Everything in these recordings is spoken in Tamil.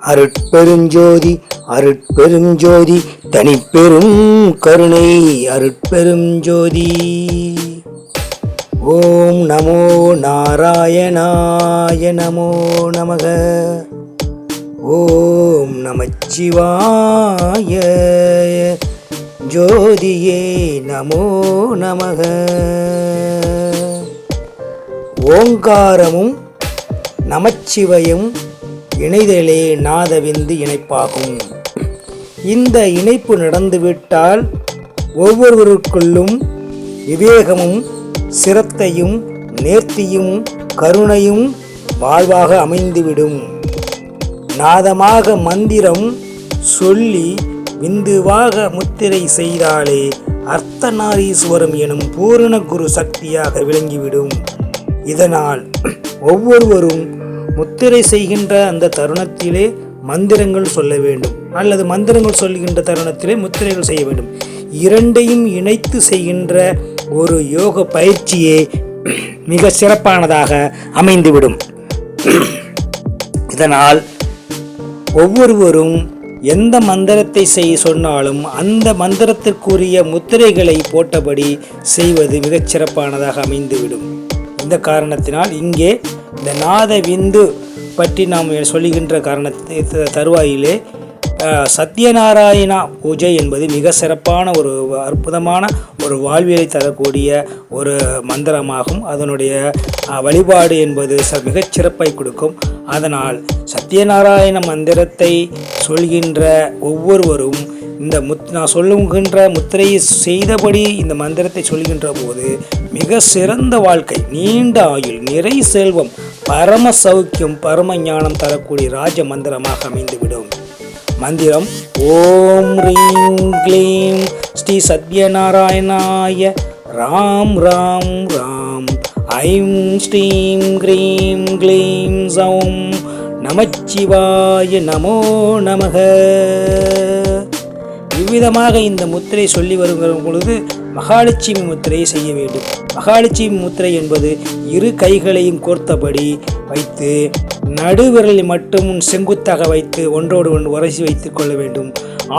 அருட்பெருஞ்சோதி அருட்பெருஞ்சோதி தனிப்பெரும் கருணை அருட்பெருஞ்சோதி. ஓம் நமோ நாராயணாய நமோ நமக. ஓம் நமச்சிவாய ஜோதியே நமோ நமக. ஓங்காரமும் நமச்சிவயம் இணைதலே நாதவிந்து இணைப்பாகும். இந்த இணைப்பு நடந்துவிட்டால் ஒவ்வொருவருக்குள்ளும் விவேகமும் சிரத்தையும் நேர்த்தியும் கருணையும் வாழ்வாக அமைந்துவிடும். நாதமாக மந்திரம் சொல்லி விந்துவாக முத்திரை செய்தாலே அர்த்தநாரீஸ்வரம் எனும் பூரண குரு சக்தியாக விளங்கிவிடும். இதனால் ஒவ்வொருவரும் முத்திரை செய்கின்ற அந்த தருணத்திலே மந்திரங்கள் சொல்ல வேண்டும். அல்லது மந்திரங்கள் சொல்கின்ற தருணத்திலே முத்திரைகள் செய்ய வேண்டும். இரண்டையும் இணைத்து செய்கின்ற ஒரு யோக பயிற்சியே மிக சிறப்பானதாக அமைந்துவிடும். இதனால் ஒவ்வொருவரும் எந்த மந்திரத்தை செய்ய சொன்னாலும் அந்த மந்திரத்திற்குரிய முத்திரைகளை போட்டபடி செய்வது மிகச் சிறப்பானதாக அமைந்துவிடும். இந்த காரணத்தினால் இங்கே இந்த நாத விந்து பற்றி நாம் சொல்லுகின்ற காரணத்தை தருவாயிலே சத்யநாராயணா பூஜை என்பது மிக சிறப்பான ஒரு அற்புதமான ஒரு வாழ்வியலை தரக்கூடிய ஒரு மந்திரமாகும். அதனுடைய வழிபாடு என்பது ச மிகச் சிறப்பை கொடுக்கும். அதனால் சத்யநாராயண மந்திரத்தை சொல்கின்ற ஒவ்வொருவரும் இந்த முத் நான் சொல்லுகின்ற முத்திரையை செய்தபடி இந்த மந்திரத்தை சொல்கின்ற போது மிக சிறந்த வாழ்க்கை நீண்ட ஆயுள் நிறை செல்வம் பரம சௌக்கியம் பரம ஞானம் தரக்கூடிய ராஜ மந்திரமாக அமைந்துவிடும். மந்திரம் ஓம் ரீம் க்ளீம் ஸ்ரீ சத்யநாராயணாய ராம் ராம் ராம் ஐம் ஸ்ரீம் க்ரீம் க்ளீம் சௌம் நமச்சிவாய நமோ நமக. இவ்விதமாக இந்த முத்திரை சொல்லி வருகிற பொழுது மகாலட்சுமி முத்திரையை செய்ய வேண்டும். மகாலட்சுமி முத்திரை என்பது இரு கைகளையும் கோர்த்தபடி வைத்து நடுவிரலை மட்டும் செங்குத்தாக வைத்து ஒன்றோடு ஒன்று உரசி வைத்துக் கொள்ள வேண்டும்.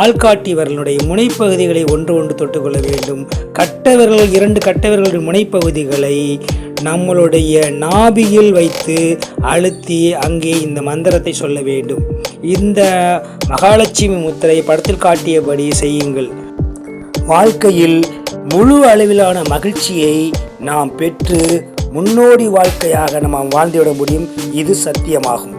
ஆள்காட்டி விரலுடைய முனைப்பகுதிகளை ஒன்று ஒன்று தொட்டுக்கொள்ள வேண்டும். கட்ட விரல் இரண்டு கட்ட முனைப்பகுதிகளை நம்மளுடைய நாபியில் வைத்து அழுத்தி அங்கே இந்த மந்திரத்தை சொல்ல வேண்டும். இந்த மகாலட்சுமி முத்திரை படத்தில் காட்டியபடி செய்யுங்கள். வாழ்க்கையில் முழு அளவிலான மகிழ்ச்சியை நாம் பெற்று முன்னோடி வாழ்க்கையாக நாம் வாழ்ந்துவிட முடியும். இது சத்தியமாகும்.